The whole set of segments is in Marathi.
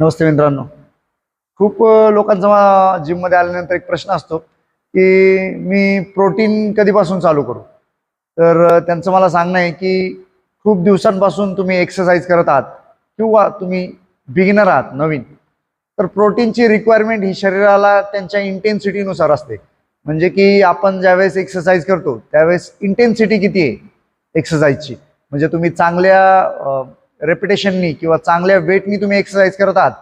नमस्ते मित्रांनो. खूप लोकांचा जिममध्ये आल्यानंतर एक प्रश्न असतो की मी प्रोटीन कधीपासून चालू करू? तर त्यांचं मला सांगणं आहे की खूप दिवसांपासून तुम्ही एक्सरसाइज करत आहात किंवा तुम्ही बिगिनर आहात नवीन. तर प्रोटीनची रिक्वायरमेंट ही शरीराला त्यांच्या इंटेन्सिटीनुसार असते. म्हणजे की आपण ज्यावेळेस एक्सरसाइज करतो त्यावेळेस इंटेन्सिटी किती आहे? एक्सरसाइजची म्हणजे तुम्ही चांगल्या रेप्युटेशननी किंवा चांगल्या वेटनी तुम्ही एक्सरसाइज करत आहात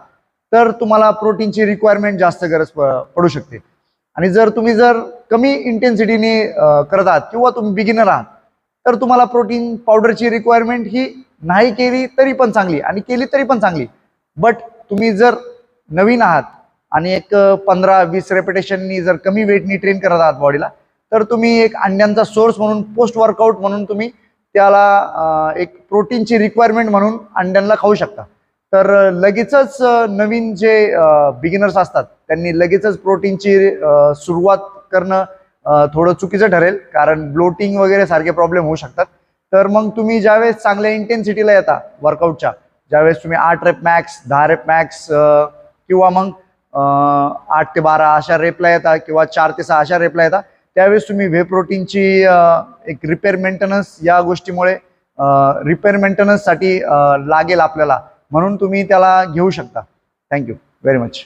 तर तुम्हाला प्रोटीनची रिक्वायरमेंट जास्त गरज प- पडू शकते. आणि जर तुम्ही जर कमी इंटेन्सिटीने करत आहात किंवा तुम्ही बिगिनर आहात तर तुम्हाला प्रोटीन पावडरची रिक्वायरमेंट ही नाही केली तरी पण चांगली आणि केली तरी पण चांगली. बट तुम्ही जर नवीन आहात आणि एक पंधरा वीस रेपिटेशननी जर कमी वेटनी ट्रेन करत आहात बॉडीला तर तुम्ही एक अंड्यांचा सोर्स म्हणून पोस्ट वर्कआउट म्हणून तुम्ही त्याला एक प्रोटीनची रिक्वायरमेंट म्हणून अंड्यांना खाऊ शकता. तर लगेचच नवीन जे बिगिनर्स असतात त्यांनी लगेचच प्रोटीनची सुरुवात करणं थोडं चुकीचं ठरेल कारण ब्लोटिंग वगैरे सारखे प्रॉब्लेम होऊ शकतात. तर मग तुम्ही ज्यावेळेस चांगल्या इंटेन्सिटीला येता वर्कआउटच्या ज्यावेळेस तुम्ही आठ रेप मॅक्स दहा रेप मॅक्स किंवा मग आठ ते बारा अशा रेपला येता किंवा चार ते सहा अशा रेपला येता त्यावेळेस तुम्ही व्हे प्रोटीनची एक रिपेअर मेंटेनन्स या गोष्टीमुळे रिपेअर मेंटेनन्ससाठी लागेल आपल्याला. म्हणून तुम्ही त्याला घेऊ शकता. Thank you very much